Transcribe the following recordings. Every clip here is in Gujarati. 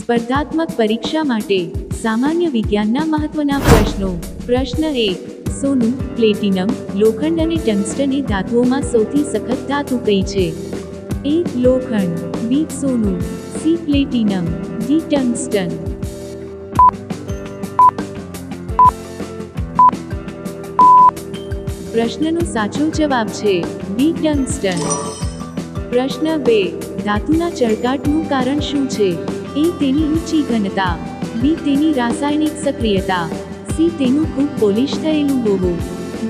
સ્પર્ધાત્મક પરીક્ષા માટે સામાન્ય વિજ્ઞાનના મહત્વના પ્રશ્નો. પ્રશ્ન એક, સોનું, પ્લેટિનમ, લોખંડ અને ટંગસ્ટન એ ધાતુઓમાં સૌથી સખત ધાતુ કઈ છે? એ, લોખંડ. બી, સોનું. C, platinum. D, tungsten. પ્રશ્નનો સાચો જવાબ છે બી, ટંગસ્ટન. પ્રશ્ન બે, ધાતુના ચળકાટનું કારણ શું છે? એ તેની ઊંચી ઘનતા, બી તેની રાસાયણિક સક્રિયતા, સી તેનું ખૂબ પોલિશ થયેલું હોવું.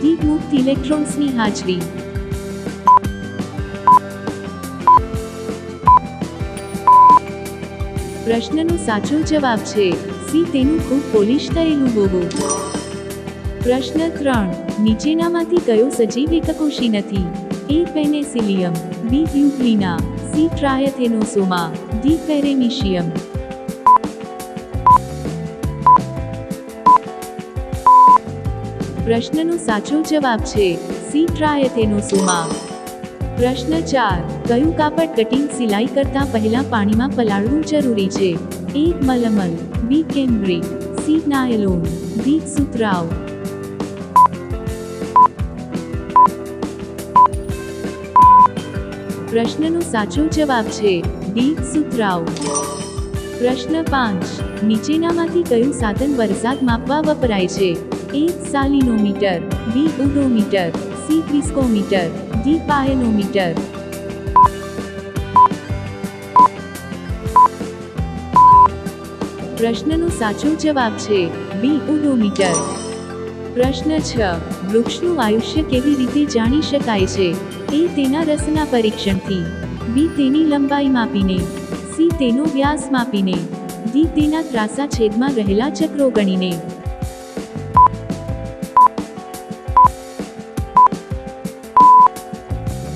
ડી મુક્ત ઇલેક્ટ્રોન્સની હાજરી. પ્રશ્નનો સાચો જવાબ છે, સી તેનું ખૂબ પોલિશ થયેલું હોવું. પ્રશ્ન ત્રણ, નીચેનામાંથી કયો સજીવ એકકોષી નથી? A penicillium, B euglena, C trypanosoma, D paramecium. પ્રશ્નનો સાચો જવાબ છે સી ટ્રાયથેનોસોમા પ્રશ્ન ચાર, કયું કાપડ કટિંગ સિલાઈ કરતા પહેલા પાણીમાં પલાળવું જરૂરી છે? A, malmal, B cambric C, nylon, D સુતરાવ પ્રશ્નનો સાચો જવાબ છે ડી સુતરાવ પ્રશ્ન પાંચ, નીચેનામાંથી કયું સાધન વરસાદ માપવા વપરાય છે? A salinometer B udometer C crescometer D pycnometer. પ્રશ્નનો સાચો જવાબ છે બી ઉડોમીટર પ્રશ્ન છ, વૃક્ષનું આયુષ્ય કેવી રીતે જાણી શકાય છે? એ તેના રસના પરીક્ષણથી. બી તેની લંબાઈ માપીને. સી તેનો વ્યાસ માપીને. ડી તેના ત્રાસા છેદમાં રહેલા ચક્રો ગણીને.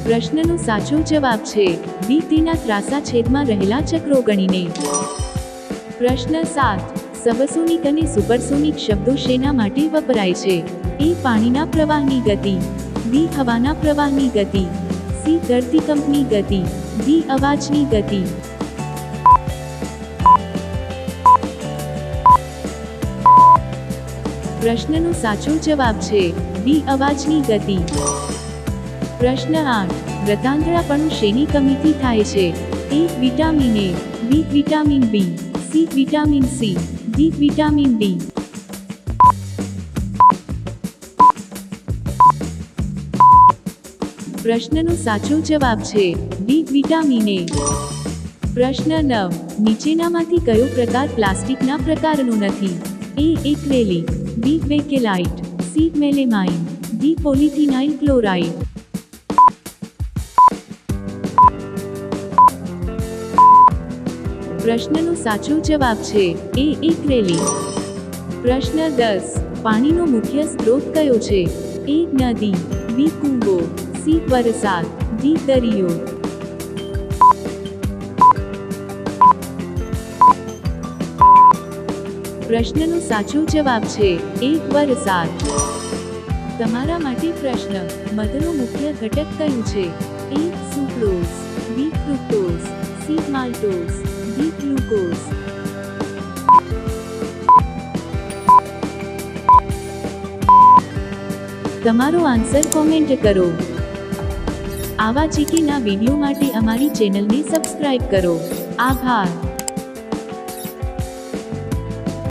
પ્રશ્નનો સાચો જવાબ છે બી તેના ત્રાસા છેદમાં રહેલા ચક્રો ગણીને પ્રશ્ન સાત સબસોનિક અને સુપરસોનિક શબ્દો શેના માટે વપરાય છે? એ પાણીના પ્રવાહની ગતિ, બી હવાના પ્રવાહની ગતિ, સી ધરતીકંપની ગતિ, ડી અવાજની ગતિ. પ્રશ્નનો સાચો જવાબ છે ડી અવાજની ગતિ. પ્રશ્ન આઠ. પણ શેની કમીથી થાય છે. A vitamin A, B vitamin B, C vitamin C, D vitamin D. પ્રશ્નનો સાચો જવાબ છે, ડી વિટામિન એ. પ્રશ્ન નવ. નીચેનામાંથી કયો પ્રકાર પ્લાસ્ટિકના પ્રકારનો નથી? A acrylic, B bakelite C melamine, D polyvinyl chloride. પ્રશ્નનો સાચો જવાબ છે, એ એક રેલી. પ્રશ્ન દસ, પાણીનો મુખ્ય સ્ત્રોત કયો છે? એ નદી, બી કૂવો સી વરસાદ, ડી દરિયો. પ્રશ્નનો સાચો જવાબ છે એક વરસાદ. તમારા માટે પ્રશ્ન, મધનો મુખ્ય ઘટક કયું છે? A sucrose, B fructose, C maltose. D glucose તમારો આન્સર કોમેન્ટ કરો. આવા ચીકીના વીડિયો માટે અમારી ચેનલને સબસ્ક્રાઇબ કરો. આભાર.